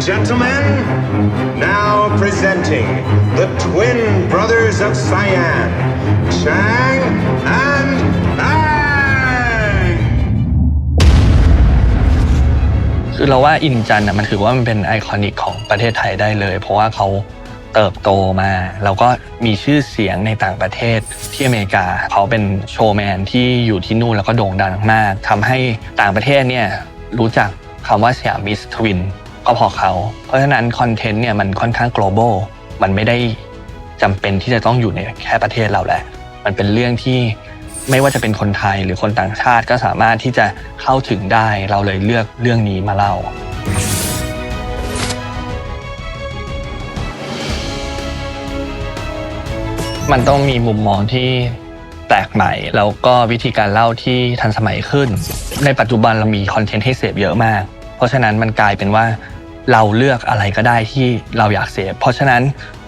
and gentlemen, now presenting the twin brothers of Cyan, Chang and Bang! คือเราว่าอินจันน่ะมันถือว่ามันเป็นไอคอนิกของประเทศไทยได้เลย เพราะว่าเขาเติบโตมา แล้วก็มีชื่อเสียงในต่างประเทศที่อเมริกา เขาเป็นโชว์แมนที่อยู่ที่นู่นแล้วก็โด่งดังมากทำให้ต่างประเทศเนี่ยรู้จักคำว่าสยามมิสทวิน ก็พอเขา เพราะฉะนั้นคอนเทนต์เนี่ยมันค่อนข้าง global มันไม่ได้จำเป็นที่จะต้องอยู่ในแค่ประเทศเราแหละ มันเป็นเรื่องที่ไม่ว่าจะเป็นคนไทยหรือคนต่างชาติก็สามารถที่จะเข้าถึงได้เราเลยเลือกเรื่องนี้มาเล่ามันต้องมีมุมมองที่แปลกใหม่ แล้วก็วิธีการเล่าที่ทันสมัยขึ้น ในปัจจุบันเรามีคอนเทนต์ให้เสพเยอะมาก เพราะฉะนั้นมันกลายเป็นว่า เราเลือกอะไรก็ได้ที่เราอยากเสพเพราะฉะนั้น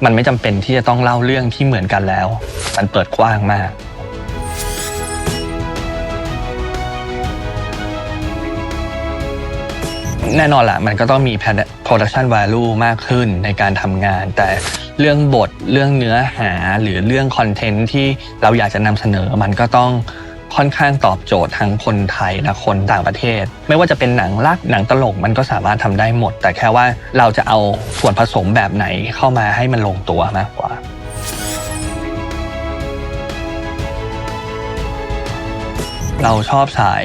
มันไม่จำเป็นที่จะต้องเล่าเรื่องที่เหมือนกันแล้ว มันเปิดกว้างมาก แน่นอนละมันก็ต้องมี production value มากขึ้นในการทำงาน แต่เรื่องบทเรื่องเนื้อหาหรือเรื่องคอนเทนต์ที่เราอยากจะนำเสนอมันก็ต้อง ค่อนข้างตอบโจทย์ทั้งคนไทยและคนต่างประเทศ ไม่ว่าจะเป็นหนังรักหนังตลกมันก็สามารถทำได้หมด แต่แค่ว่าเราจะเอาส่วนผสมแบบไหนเข้ามาให้มันลงตัวมากกว่าเราชอบสาย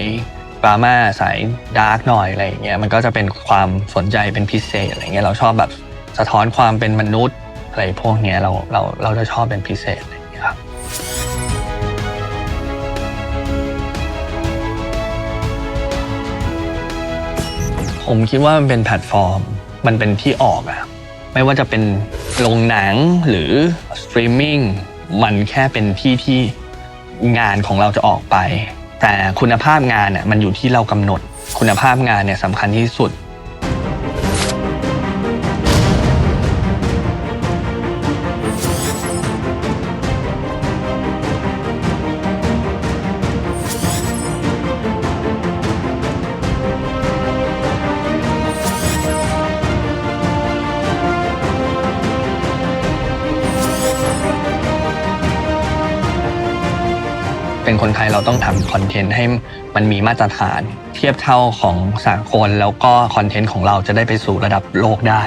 ดราม่าสายดาร์กหน่อยอะไรอย่างเงี้ยมันก็จะเป็นความสนใจเป็นพิเศษอะไรเงี้ยเราชอบแบบสะท้อนความเป็นมนุษย์อะไรพวกเนี้ยเราเราเราจะชอบเป็นพิเศษอะไรอย่างเงี้ยครับ ผมคิดว่ามันเป็นแพลตฟอร์ม มันเป็นที่ออกอะไม่ว่าจะเป็นโรงหนังหรือสตรีมมิ่งมันแค่เป็นที่ที่งานของเราจะออกไป แต่คุณภาพงานเนี่ยมันอยู่ที่เรากำหนด คุณภาพงานเนี่ยสำคัญที่สุด เป็นคนไทยเราต้องทำคอนเทนต์ให้มันมีมาตรฐาน เทียบเท่าของสากลแล้วก็คอนเทนต์ของเราจะได้ไปสู่ระดับโลกได้